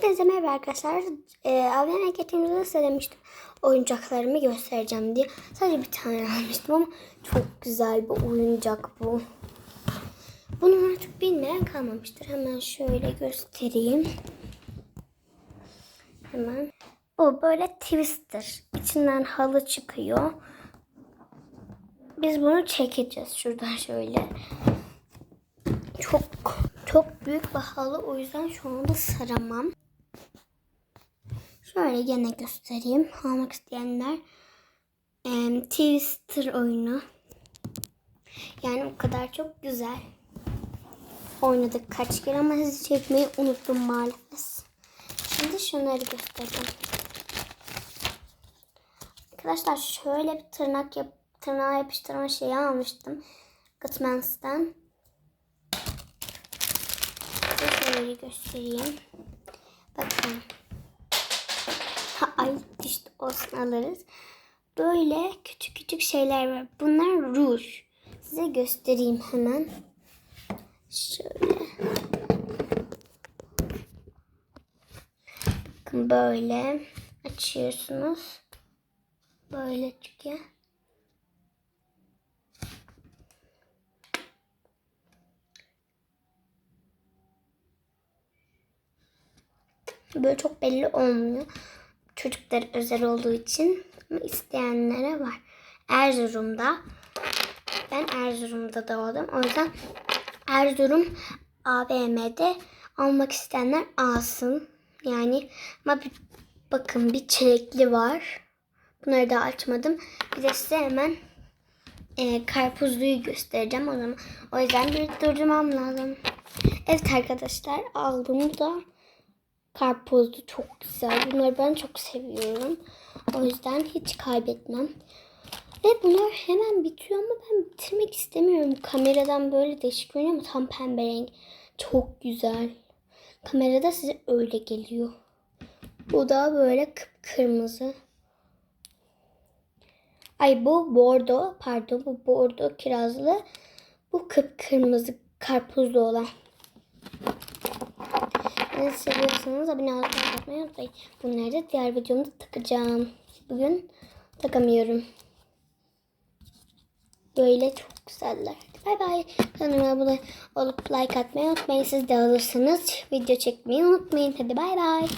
Herkese merhaba arkadaşlar. Ee, AVM geçtiğimizde söylemiştim. Oyuncaklarımı göstereceğim diye. Sadece bir tane almıştım ama çok güzel bir oyuncak bu. Bunu artık bilmeyen kalmamıştır. Hemen şöyle göstereyim. Hemen. Bu böyle twister. İçinden halı çıkıyor. Biz bunu çekeceğiz şuradan şöyle. Çok çok büyük bir halı o yüzden şu anda saramam. Şöyle gene göstereyim. Almak isteyenler. Em, Twister oyunu. Yani o kadar çok güzel. Oynadık kaç kere ama sizi çekmeyi unuttum maalesef. Şimdi şunları göstereyim. Arkadaşlar şöyle bir tırnak yap tırnağa yapıştırma şeyi almıştım. Gutmans'tan. Şöyle göstereyim. Bakın. Olsun alırız. Böyle küçük küçük şeyler var. Bunlar ruj. Size göstereyim hemen. Şöyle. Bakın böyle açıyorsunuz. Böyle çıkıyor. Böyle çok belli olmuyor. Çocuklar özel olduğu için isteyenlere var. Erzurum'da ben Erzurum'da doğdum. O yüzden Erzurum AVM'de almak isteyenler alsın. Yani ama bir, bakın bir çilekli var. Bunları da açmadım. Bir de size hemen e, karpuzluyu göstereceğim o zaman. O yüzden bir durdurmam lazım. Evet arkadaşlar aldım da karpuzlu çok güzel. Bunları ben çok seviyorum. O yüzden hiç kaybetmem. Ve bunlar hemen bitiyor ama ben bitirmek istemiyorum. Kameradan böyle değişik görünüyor ama tam pembe renk. Çok güzel. Kamerada size öyle geliyor. Bu da böyle kıpkırmızı. Ay bu bordo. Pardon bu bordo kirazlı. Bu kıpkırmızı karpuzlu olan. Beni seviyorsanız abone olmayı unutmayın. Bunları da diğer videomda takacağım. Bugün takamıyorum. Böyle çok güzeller. Bay bay. Kanalıma abone olup like atmayı unutmayın. Siz de alırsanız video çekmeyi unutmayın. Hadi bay bay.